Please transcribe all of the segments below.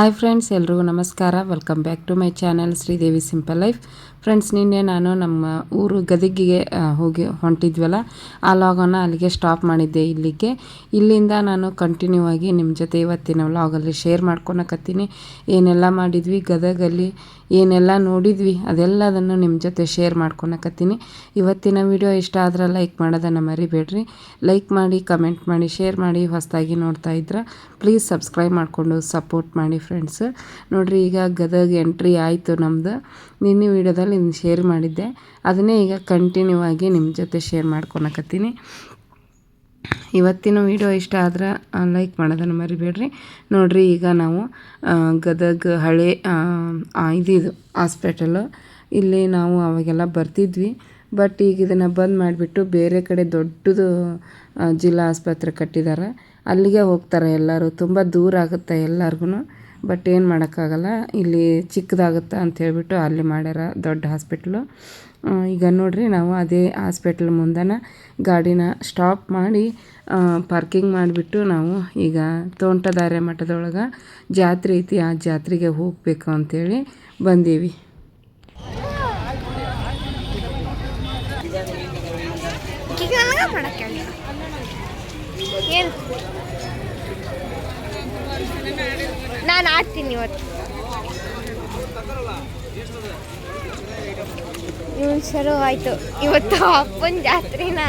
Hi friends ಎಲ್ರಿಗೂ ನಮಸ್ಕಾರ. Welcome back to my channel Sridevi simple life friends ನಿನ್ನೆ ನಾನು ನಮ್ಮ ಊರು ಗದಗಿಗೆ ಹೋಗಿ ಹೊಂಟಿದ್ವಲ್ಲ, ಆ ಲಾಗನ್ನು ಅಲ್ಲಿಗೆ ಸ್ಟಾಪ್ ಮಾಡಿದ್ದೆ ಇಲ್ಲಿಗೆ. ಇಲ್ಲಿಂದ ನಾನು ಕಂಟಿನ್ಯೂ ಆಗಿ ನಿಮ್ಮ ಜೊತೆ ಇವತ್ತಿನ ವ್ಲಾಗಲ್ಲಿ ಶೇರ್ ಮಾಡ್ಕೊಳಕತ್ತೀನಿ. ಏನೆಲ್ಲ ಮಾಡಿದ್ವಿ, ಗದಗಲ್ಲಿ ಏನೆಲ್ಲ ನೋಡಿದ್ವಿ, ಅದೆಲ್ಲದನ್ನು ನಿಮ್ಮ ಜೊತೆ ಶೇರ್ ಮಾಡ್ಕೊಳಕತ್ತೀನಿ. ಇವತ್ತಿನ ವಿಡಿಯೋ ಇಷ್ಟ ಆದ್ರೆ ಲೈಕ್ ಮಾಡೋದನ್ನು ಮರಿಬೇಡ್ರಿ. ಲೈಕ್ ಮಾಡಿ ಕಮೆಂಟ್ ಮಾಡಿ ಶೇರ್ ಮಾಡಿ, ಹೊಸದಾಗಿ ನೋಡ್ತಾ ಇದ್ರೆ ಪ್ಲೀಸ್ ಸಬ್ಸ್ಕ್ರೈಬ್ ಮಾಡಿಕೊಂಡು ಸಪೋರ್ಟ್ ಮಾಡಿ ಫ್ರೆಂಡ್ಸ್ ನೋಡಿರಿ, ಈಗ ಗದಗ ಎಂಟ್ರಿ ಆಯಿತು ನಮ್ಮದು ನಿನ್ನೆ ವೀಡಿಯೋದಲ್ಲಿ ಶೇರ್ ಮಾಡಿದ್ದೆ. ಅದನ್ನೇ ಈಗ ಕಂಟಿನ್ಯೂ ಆಗಿ ನಿಮ್ಮ ಜೊತೆ ಶೇರ್ ಮಾಡ್ಕೊಳಕತ್ತೀನಿ. ಇವತ್ತಿನ ವಿಡಿಯೋ ಇಷ್ಟ ಆದ್ರೆ ಲೈಕ್ ಮಾಡೋದನ್ನು ಮರಿಬೇಡ್ರಿ. ನೋಡಿರಿ, ಈಗ ನಾವು ಗದಗ ಹಳೆ ಇದಿದು ಹಾಸ್ಪಿಟಲು ಇಲ್ಲಿ ನಾವು ಅವಾಗೆಲ್ಲ ಬರ್ತಿದ್ವಿ. ಬಟ್ ಈಗ ಇದನ್ನು ಬಂದ್ ಮಾಡಿಬಿಟ್ಟು ಬೇರೆ ಕಡೆ ದೊಡ್ಡದು ಜಿಲ್ಲಾ ಆಸ್ಪತ್ರೆ ಕಟ್ಟಿದ್ದಾರೆ ಅಲ್ಲಿಗೆ ಹೋಗ್ತಾರೆ ಎಲ್ಲರೂ. ತುಂಬ ದೂರ ಆಗುತ್ತೆ ಎಲ್ಲರಿಗೂ ಬಟ್ ಏನು ಮಾಡೋಕ್ಕಾಗಲ್ಲ. ಇಲ್ಲಿ ಚಿಕ್ಕದಾಗುತ್ತೆ ಅಂತ ಹೇಳಿಬಿಟ್ಟು ಅಲ್ಲಿ ಮಾಡ್ಯಾರ ದೊಡ್ಡ ಹಾಸ್ಪಿಟ್ಲು ಈಗ ನೋಡ್ರಿ ನಾವು ಅದೇ ಹಾಸ್ಪಿಟ್ಲ್ ಮುಂದನ ಗಾಡಿನ ಸ್ಟಾಪ್ ಮಾಡಿ ಪಾರ್ಕಿಂಗ್ ಮಾಡಿಬಿಟ್ಟು ನಾವು ಈಗ ತೋಂಟದಾರ್ಯ ಮಠದೊಳಗೆ ಜಾತ್ರೆ ಐತಿ, ಆ ಜಾತ್ರೆಗೆ ಹೋಗಬೇಕು ಅಂಥೇಳಿ ಬಂದೀವಿ ಈಗ ನನಗೆ ಮಾಡಕ್ಕೆ ಏನು ನಾನು ಇವತ್ತು. ಇವನ್ ಶುರು ಆಯ್ತು. ಇವತ್ತು ಅಪ್ಪನ ಜಾತ್ರೆನ.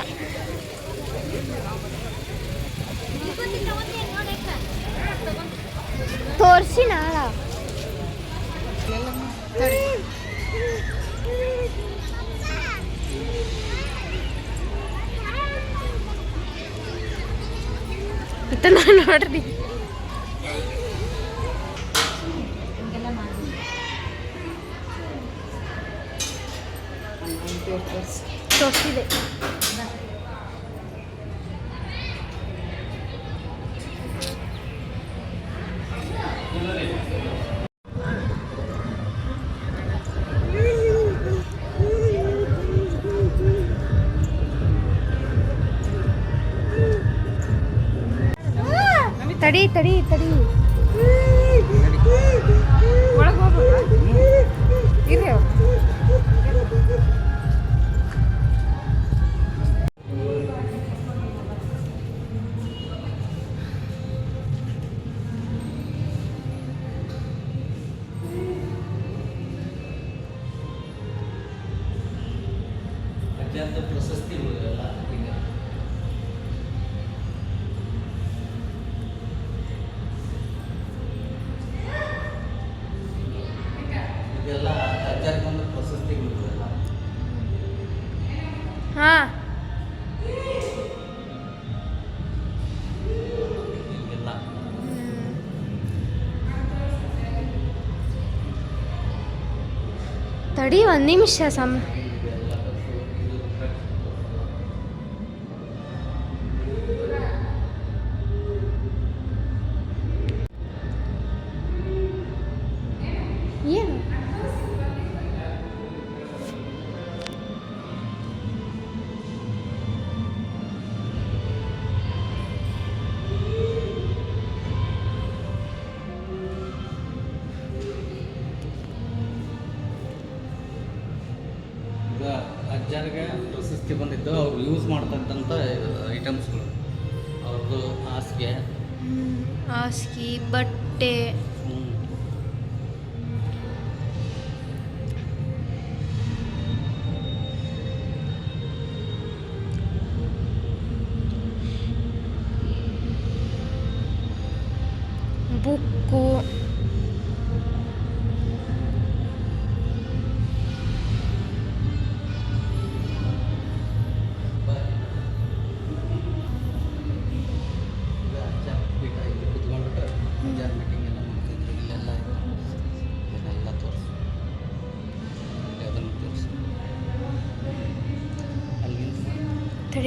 ತೋರಿಸಿ ನಾಳ. ನೋಡ್ರಿ. ತೋರಿಸಿದೆ ತಡಿ ತಡಿ ತಡಿ ಅತ್ಯಂತ ಪ್ರಶಸ್ತಿ ಉಳಿದಲ್ಲ ಈಗ. ಇದೆಲ್ಲ ಅಜ್ಜಾರ್ಗೊಂದು ಪ್ರಶಸ್ತಿ ಉಳಿದಲ್ಲ. ಹಾ. ತಡಿ ಒಂದು ನಿಮಿಷ ಸಮ್ ಅವ್ರು ಯೂಸ್ ಮಾಡ್ತಕ್ಕಂಥ ಐಟಮ್ಸ್ಗಳು ಅವ್ರದ್ದು ಹಾಸಿಗೆ. ಹಾಸಿಗೆ ಬಟ್ಟೆ.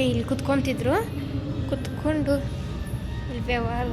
ಇಲ್ಲಿ ಕುತ್ಕೊಂತಿದ್ರು. ಕುತ್ಕೊಂಡು ಇಲ್ಲಿ ವ್ಯವಹಾರ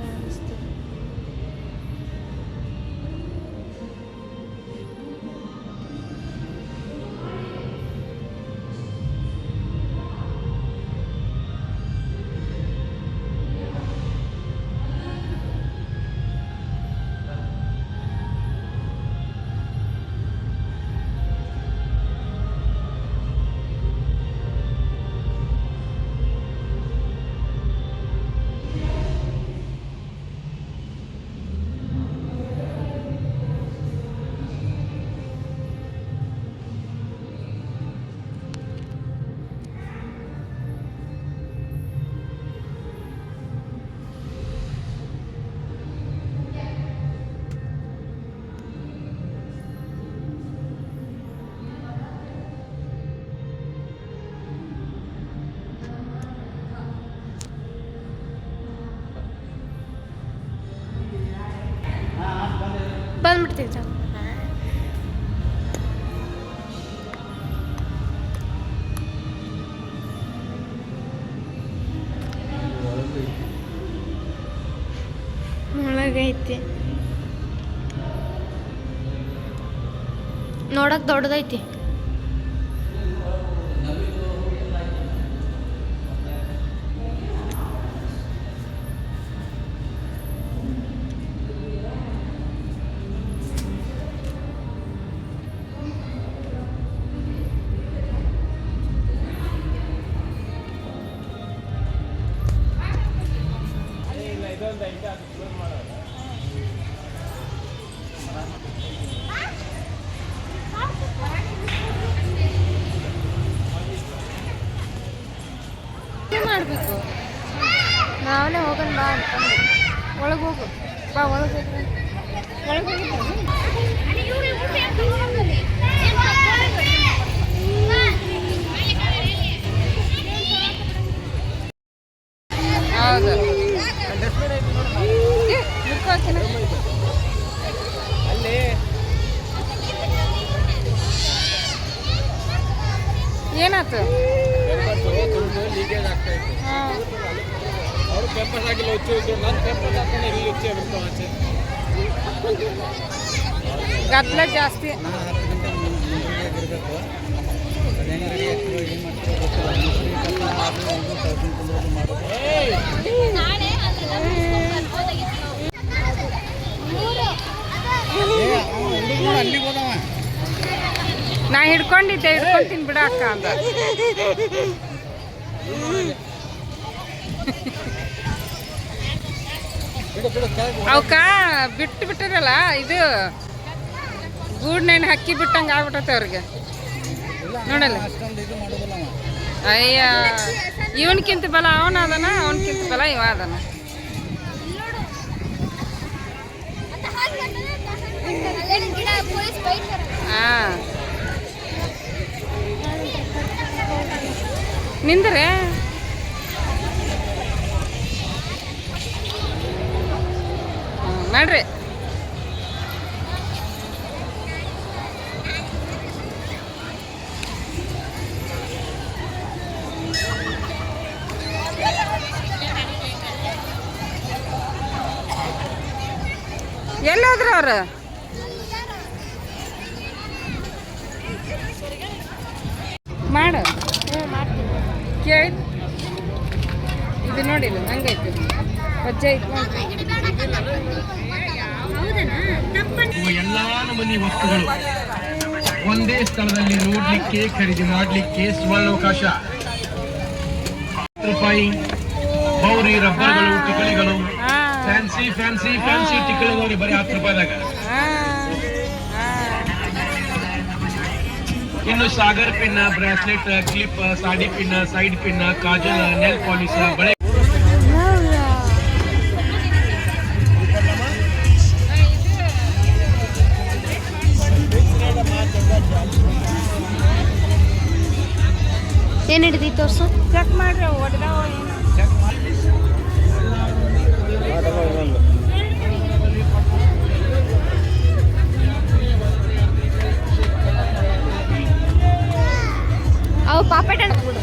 ನೋಡಕ್ ದೊಡ್ಡದೈತಿ. ನಾವೇ ಹೋಗೋಣ ಬಾ ಅಂತಂದು ಒಳಗೆ ಹೋಗು. ಬಾ ಒಳಗೆ ಹೋಗು. ಒಳಗೆ ಹೌದು. ಏ, ಮುಕ್ಕಾಕಿನ. ಏನಾತು? ಲೀಕೇಜ್ ಆಗ್ತಾ ಇತ್ತು. ಹಾ. ಅವರು ಪೇಪರ್ ಆಗಿಲ್ಲ ಹುಚ್ಚು ನನ್ನ ಪೇಪರ್ ಹಾಕೊಂಡು ಇಲ್ಲಿ ಹುಚ್ಚಿ ಆಚೆ. ಗದ್ದಲ ಜಾಸ್ತಿ. ನಾ ಹಿಡ್ಕೊಂಡಿದ್ದೆ ಹಿಡ್ಕೊಂತೀನಿ ಬಿಡ ಅಕ್ಕ ಕೆಳಗೆ ಅವಕ್ಕ ಬಿಟ್ಟು ಬಿಟ್ಟಿರಲ್ಲ ಇದು ಗೂಡ್ನೇನು ಹಕ್ಕಿ ಬಿಟ್ಟಂಗೆ ಆಗ್ಬಿಟ್ಟತೆ ಅವ್ರಿಗೆ. ನೋಡಲ್ಲ. ಅಯ್ಯ, ಇವನ್ಕಿಂತ ಬಲ ಅವನ ಅದನ ಅವನಕ್ಕಿಂತ ಬಲ ಇವ ಅದನ. ಹಾ ನಿಂದ್ರೆ? ನಡ್ರಿ. ಎಲ್ಲೋದ್ರು ಅವ್ರು? ಮಾಡು. ಕೇಳಿ. ಇದು ನೋಡಿಲ್ಲ ಹಂಗೈತಿ ಬಜ್ಜೆ ಐತಿ ನೋಡ್ರಿ ಇವು ಎಲ್ಲಾ ನಮೂನಿ ವಸ್ತುಗಳು. ಒಂದೇ ಸ್ಥಳದಲ್ಲಿ ನೋಡ್ಲಿಕ್ಕೆ ಖರೀದಿ ಮಾಡ್ಲಿಕ್ಕೆ ಸುವರ್ಣಾವಕಾಶ. ರೂಪಾಯಿ ಬೌರಿ ರಬ್ಬರ್ಗಳು ಟಿಕಳಿಗಳು. ಫ್ಯಾನ್ಸಿ ಫ್ಯಾನ್ಸಿ ಫ್ಯಾನ್ಸಿ ಟಿಕಳಿಗಳು ಬರೀ ಹತ್ತು ರೂಪಾಯಿದಾಗ ಇನ್ನು ಸಾಗರ್ ಪಿನ್ನ ಬ್ರಾಸ್ಲೆಟ್ ಕ್ಲಿಪ್ ಸಾಡಿ ಪಿನ್ನ ಸೈಡ್ ಪಿನ್ನ ಕಾಜಲ್ ನೆಲ್ ಪಾಲಿಸ್ ಬಳೆ ಏನು ಹಿಡಿದಿ ತೋರ್ಸು ಚೆಕ್ ಮಾಡ್ರಿ ಹೊಡೆದಾವ ಏನು ಅವು ಪಾಪೆಟ್ ಹಣ್ಣು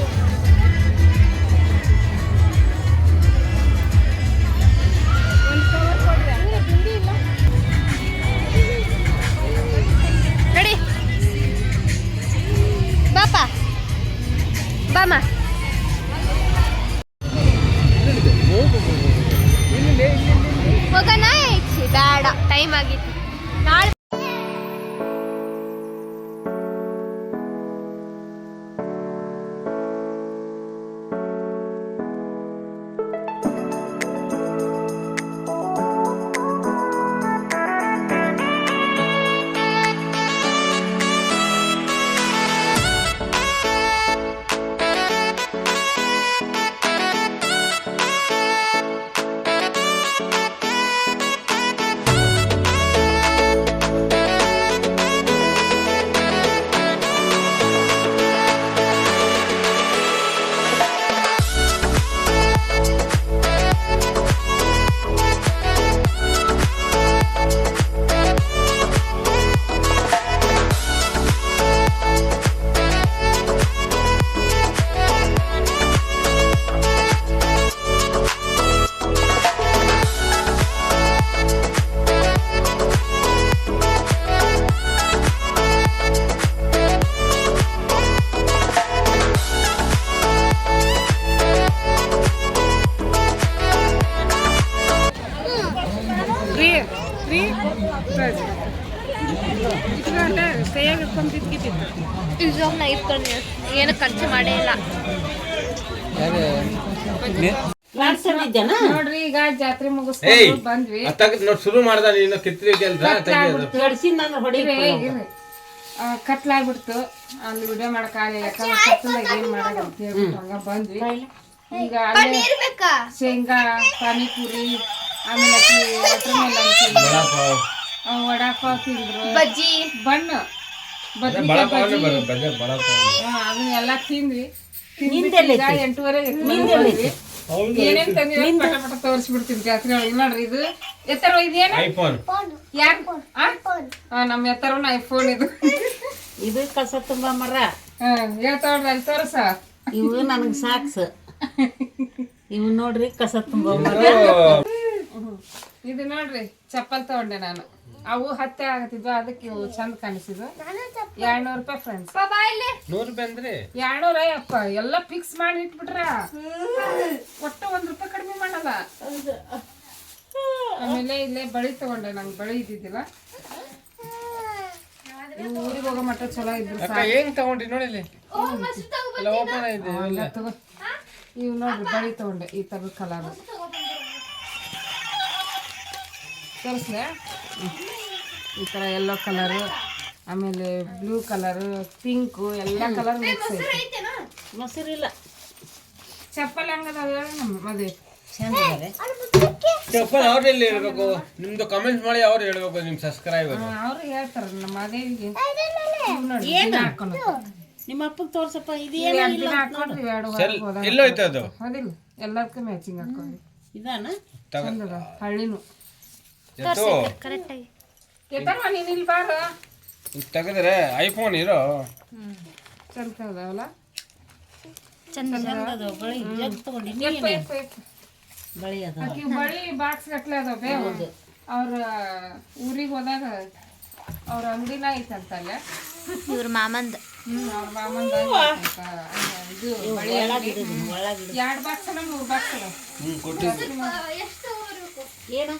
ನೋಡ್ರಿ ಈಗ ಜಾತ್ರೆ ಮುಗಿಸ್ಕೊಂಡು ಬಂದ್ವಿ. ನೋಡಿ ಶುರು ಮಾಡ್ದ ನೀನು ಕತ್ಲಾಗ್ಬಿಡ್ತು. ಅಲ್ಲಿ ವಿಡಿಯೋ ಯಾಕಂದ್ರೆ ಕತ್ಲಾಗ ಏನ್ ಮಾಡಲ್ಲ ಅಂತ ಹೇಳ್ಬಿಟ್ಟು ಹಂಗ ಬಂದ್ವಿ. ಈಗ ಅಲ್ಲೇ ಶೇಂಗಾ ಪಾನಿಪುರಿ ಆಮೇಲೆ ಆಕಿ watermelon ತಿಂದ್ರು. ಆ, ವಡಾಪಾವ್ ತಿಂದ್ರು. ಬಜ್ಜಿ. ಬಣ್ಣ. ಬದ್ನಿಕಾಯಿ ಬಜ್ಜಿ. ಹಾ, ಅದನ್ನೆಲ್ಲ ತಿಂದ್ವಿ. ತಿಂದ್ಬಿಟ್ಟು ಈಗ ಎಂಟೂವರೆಗೆ ಬಂದ್ವಿ. ಏನೇನ್ ತಂದಿವಿ ಪಟ ಪಟ ತೋರಿಸ್ಬಿಡ್ತೀನಿ ಜಾತ್ರೆ ಒಳಗೆ. ನೋಡ್ರಿ ಇದು. ಎತ್ತರ ಇದೇನ ಐಫೋನ್ ಯಾರ್? ಆ, ನಮ್ಮ ಎತ್ತರವನ್ನ ಐಫೋನ್ ಇದು. ಇದು ಕಸ ತುಂಬ ಮರ. ಹೇಳ್ತಾವ್ರಿ ಅಲ್ಲಿ ತೋರ್ಸ. ಇವು ನನಗೆ ಸಾಕ್ಸ್. ಇವು ನೋಡ್ರಿ ಕಸ ತುಂಬ ಮರ. ಇದು ನೋಡ್ರಿ ಚಪ್ಪಲ್ ತಗೊಂಡೆ ನಾನು. ಅವು ಹತ್ತೆ ಆಗತ್ತಿದ್ವು ಅದಕ್ಕೆ ಇವು ಚಂದ ಕಾಣಿಸಿದ್ವು. ಎರಡ್ನೂರು ರೂಪಾಯಿ ಫ್ರೆಂಡ್ಸ್ ನೂರು ರೂಪಾಯಿ ಅಂದ್ರೆ? ಎರಡ್ನೂರ ಅಪ್ಪ ಎಲ್ಲ ಫಿಕ್ಸ್ ಮಾಡಿ ಇಟ್ಬಿಟ್ರ? ಒಟ್ಟು ಒಂದ್ ರೂಪಾಯಿ ಕಡಿಮೆ ಮಾಡಲ್ಲ. ಆಮೇಲೆ ಇಲ್ಲೇ ಬಳಿ ತಗೊಂಡೆ ನಂಗೆ ಬಳಿ ಇದ್ದಿದ್ದಿಲ್ಲ. ಊರಿಗೆ ಹೋಗೋ ಮಟ್ಟ ಚಲೋ ಇದ್ರು ಅಕ್ಕ ಹೆಂಗ್ ತಗೊಂಡ್ರಿ ನೋಡಿ ಇವು ನೋಡ್ರಿ ಬಳಿ ತಗೊಂಡೆ ಈ ತರದ ಕಲರ್ ತೋರಿಸ್ಲೆ? ಈ ಥರ ಯೆಲ್ಲೋ ಕಲರು ಆಮೇಲೆ ಬ್ಲೂ ಕಲರು ಪಿಂಕು ಎಲ್ಲ ಕಲರ್ ಮಿಕ್ಸ್ ಐತೆ ಮೊಸರಿಲ್ಲ ಚಪ್ಪಲ್ ಹಂಗದಾವ ನಮ್ಮ ಮದುವೆ. ಚಪ್ಪಲ್ ಅವ್ರು ಎಲ್ಲಿ ಹೇಳ್ಬೇಕು? ನಿಮ್ದು ಕಮೆಂಟ್ ಮಾಡಿ ಅವ್ರು ಹೇಳ್ಬೇಕು ನಿಮ್ ಸಬ್ಸ್ಕ್ರೈಬರ್ ಅವ್ರು ಹೇಳ್ತಾರೆ ನಮ್ಮ ಮದುವೆಗೆ ಹಾಕ್ಕೊಂಡು ಹೋಗ್ತಾರೆ. ನಿಮ್ಮ ಅಪ್ಪಗೆ ತೋರ್ಸಪ್ಪ ಇದು ಏನು ಹಾಕೊಂಡ್ರಿ ಎರಡು ಎಲ್ಲೋಯ್ತು ಅದು? ಹೌದಿಲ್ಲ ಎಲ್ಲದಕ್ಕೂ ಮ್ಯಾಚಿಂಗ್ ಹಾಕೊಂಡು ಇದಾನ? ಹಳ್ಳಿನೂ. ಕರೆಕ್ಟಾಗಿ ಎತ್ತರ್ವ ನೀನು ಇಲ್ಲಿ ಬಾರ. ತೆಗೆದ್ರೆ ಐಫೋನ್ ಇರೋ. ಚಂದ ಅದಾವಲ್ಲ ಚಂದ ಅದಾವ ಬಳಿ ಅದಾವ ಆಕಿ ಬಾಕ್ಸ್ ಗಟ್ಲೆ ಅದಾವ ಬೇವು ಅವ್ರ ಊರಿಗೆ ಹೋದಾಗ ಅವ್ರ ಅಂಗಡಿನ ಐತಂತ ಅಲ್ಲೇ. ಇವ್ರ ಮಾಮಂದ. ಅವ್ರ ಮಾಮಂದ ಇದು ಬಳಿ ಎರಡ್ ಬಾಕ್ಸ್ ಅಲ್ಲ ಮೂರ್ ಬಾಕ್ಸ್ ಏನ?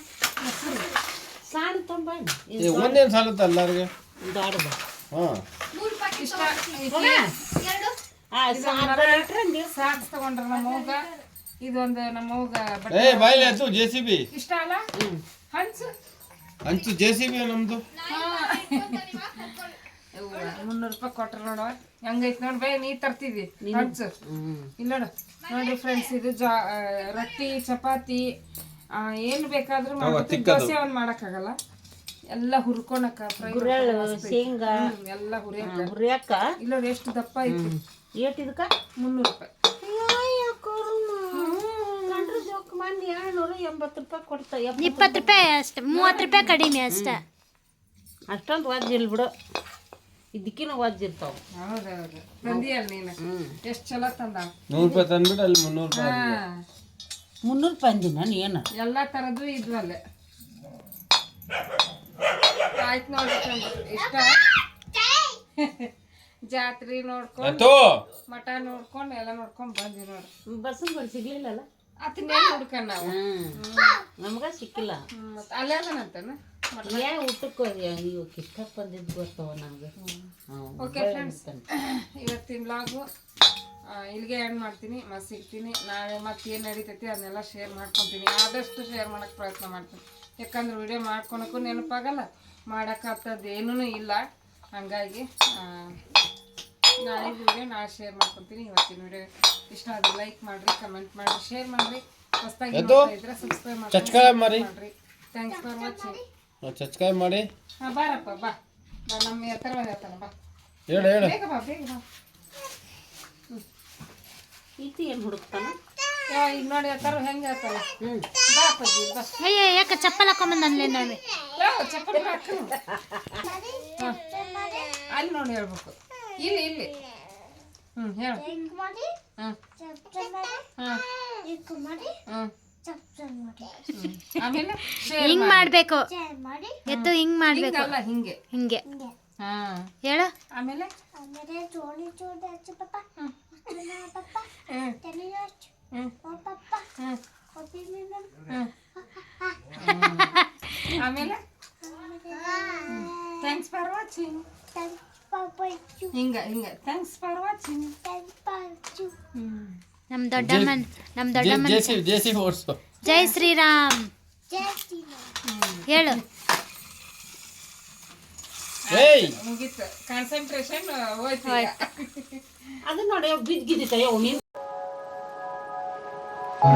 ಸಣ್ಣ ತೊಂಬ ಏ, ಒಂದೇನ್ ಸಾಲುತ್ತ ಎಲ್ಲಾರ್ಗೆ ದೊಡ್ಡದು ಹಾ. ಸಾಕ್ಸ್ ತಗೊಂಡ್ರ ನಮ್ಮ ಇದೊಂದು ನಮ್ಮ ಅವ್ಗ ಏ ಬಾಯ್ಲಿ ಆಯ್ತು ಜೆ ಸಿ ಬಿ ಇಷ್ಟ ಅಲ್ಲ? ಹಂಚು. ಹಂಚು ಜೆ ಸಿ ಬಿ ನಮ್ದು? ಮುನ್ನೂರು ರೂಪಾಯಿ ಕೊಟ್ರು ನೋಡ. ಹೆಂಗೈತೆ ನೋಡಿ. ಬೈ ನೀ ತರ್ತಿದ್ವಿ ಹಂಚು. ಇಲ್ಲ ನೋಡು. ನೋಡ್ರಿ ಫ್ರೆಂಡ್ಸ್ ಇದು ಜಾ ರೊಟ್ಟಿ ಚಪಾತಿ ಏನ್ ಬೇಕಾದ್ರೂ ಮಾಡ್ಬೋದು ದೋಸೆ ಅವ್ನು ಮಾಡೋಕ್ಕಾಗಲ್ಲ. ಎಲ್ಲ ಹುರ್ಕೊಳಕ ಫ್ರೈ ಶೇಂಗಾ. ಎಲ್ಲ ಹುರಿಯಕ. ಹುರಿಯಕ್ಕ ಇಲ್ಲ ನೋಡು ಎಷ್ಟು ದಪ್ಪ ಐತಿ. ಏಟ್ ಇದಕ್ಕ? ಮುನ್ನೂರು ರೂಪಾಯಿ. ಎಂಬತ್ತು ರೂಪಾಯಿ ಕೊಡ್ತಾ. ಇಪ್ಪತ್ತು ರೂಪಾಯಿ. ಅಷ್ಟೆ ಮೂವತ್ತು ರೂಪಾಯಿ ಕಡಿಮೆ ಅಷ್ಟೆ. ಅಷ್ಟೊಂದು ವಾಜ್ಜಿಲ್ ಬಿಡು. ಇದಕ್ಕಿನ ವಾಜ್ಜಿರ್ತಾವ. ಹೌದೌದು. ತಂದಿಯಲ್ಲ ನೀನು. ಎಷ್ಟು ಚಲೋ ತಂದ ನೂರು ರೂಪಾಯಿ ತಂದ್ಬಿಟ್ಟು ಅಲ್ಲಿ ಮುನ್ನೂರು ರೂಪಾಯಿ ಹಾ. ಮುನ್ನೂರು ರೂಪಾಯಿ ನೀನ ನಾನು ಏನು? ಎಲ್ಲಾ ತರದ್ದು ಇದ್ವಲ್ಲೇ ಆಯ್ತು ನೋಡಿ ಇಷ್ಟ? ಜಾತ್ರೆ ನೋಡ್ಕೊಂಡು ಮಠ ನೋಡ್ಕೊಂಡು ಎಲ್ಲ ನೋಡ್ಕೊಂಡು ಬಂದಿ ನೋಡ್ರಿ ಬಸ್ಸನ್ ಬಡಿ ಸಿಗ್ಲಿಲ್ಲಲ್ಲ? ಅದನ್ನೇ ಹುಡ್ಕಂಡ್ ನಾವು? ನಮ್ಗ ಸಿಕ್ಕಿಲ್ಲ. ಮತ್ತೆ ಅಲ್ಲೇ ಅದನಂತನ? ಯಾ ಊಟಕ್ಕೆ ಇವು ಕಿಷ್ಟ ಬಂದಿದ್ದು ಗೊತ್ತವ ನಮ್ಗೆ. ಓಕೆ ಫ್ರೆಂಡ್ಸ್ ಇವತ್ತಿನ ಬ್ಲಾಗು ಇಲ್ಲಿಗೆ ಆ್ಯಡ್ ಮಾಡ್ತೀನಿ ಮತ್ತು ಸಿಗ್ತೀನಿ. ನಾಳೆ ಮತ್ತೆ ಏನು ನಡೀತೈತಿ ಅದನ್ನೆಲ್ಲ ಶೇರ್ ಮಾಡ್ಕೊತೀನಿ. ಆದಷ್ಟು ಶೇರ್ ಮಾಡೋಕೆ ಪ್ರಯತ್ನ ಮಾಡ್ತೀನಿ. ಯಾಕಂದ್ರೆ ವಿಡಿಯೋ ಮಾಡ್ಕೊಳಕ್ಕೂ ನೆನಪಾಗಲ್ಲ ಮಾಡೋಕ್ಕಂಥದ್ದು ಏನೂ ಇಲ್ಲ. ಹಾಗಾಗಿ ಆ, ನಾಳೆ ವಿಡಿಯೋ ನಾಳೆ ಶೇರ್ ಮಾಡ್ಕೊತೀನಿ. ಇವತ್ತಿನ ವಿಡಿಯೋ ಇಷ್ಟ ಆದರೆ ಲೈಕ್ ಮಾಡಿರಿ ಕಮೆಂಟ್ ಮಾಡಿರಿ ಶೇರ್ ಮಾಡಿರಿ. ಹೊಸ್ದಾಗಿ ನೋಡ್ತಾ ಇದ್ರೆ ಸಬ್ಸ್ಕ್ರೈಬ್ ಮಾಡಿ. ಮಾಡಿರಿ. ಥ್ಯಾಂಕ್ಸ್ ಫಾರ್ ವಾಚಿಂಗ್ ಸಬ್ಸ್ಕ್ರೈಬ್ ಮಾಡಿ ಹಾಂ ಬಾರಪ್ಪ ಬಾ. ಬಾ ನಮ್ಮ ಹತ್ರ ಹೇಳ್ತಾನೆ ಬಾ. ಹೇಳು ಹೇಳು. ಬೇಗ ಬಾ ಬೇಗ ಬಾ. ಈತಿ ಏನು ಹುಡುಕ್ತಾನ? ಈಗ ನೋಡಿ ಹೇಳ್ತಾರ ಹೆಂಗೆ ಹೇಳ್ತಾರ ಬಾ ಅಪ್ಪಾಜಿ ಬಾ. ಅಯ್ಯ ಯಾಕೆ ಚಪ್ಪಲ್ ಹಾಕೊಂಬಂದನ್ಲೇ ನೋಡಿ ಯಾವ ಚಪ್ಪಲಿ ಹಾಕು. ಹಾ. ಅಲ್ಲಿ ನೋಡಿ ಹೇಳ್ಬೇಕು. ಇಲ್ಲಿ ಇಲ್ಲಿ. ಹ್ಞೂ ಹೇಳು. ಹಾಂ. ಹಾಂ. ಹ್ಞೂ ಆಮೇಲೆ ಹಿಂಗ್ ಮಾಡ್ಬೇಕು. ಎತ್ತು ಹಿಂಗ್ ಮಾಡ್ಬೇಕು. ಹಿಂಗಲ್ಲ ಹಿಂಗೆ. ಹಿಂಗೆ. ಹಾಂ ಹೇಳು. ಆಮೇಲೆ? ಆಮೇಲೆ ಥ್ಯಾಂಕ್ಸ್ ಫಾರ್ ವಾಚಿಂಗ್ ಹಿಂಗ ಹಿಂಗ ಥ್ಯಾಂಕ್ಸ್ ಫಾರ್ ವಾಚಿಂಗ್ ನಮ್ ದೊಡ್ಡಮ್ಮನ್ ನಮ್ ದೊಡ್ಡಮ್ಮನ್ ಜೆ ಸಿ ಜೆ ಸಿ ಓಡಿಸು ಜೈ ಶ್ರೀರಾಮ್. ಹೇಳು. ಏಯ್! ಮುಗೀತು. ಕಾನ್ಸಂಟ್ರೇಷನ್ ಹೋಯ್ತು ಈಗ. ಅದು ನೋಡಿ ಮೀನು ಆ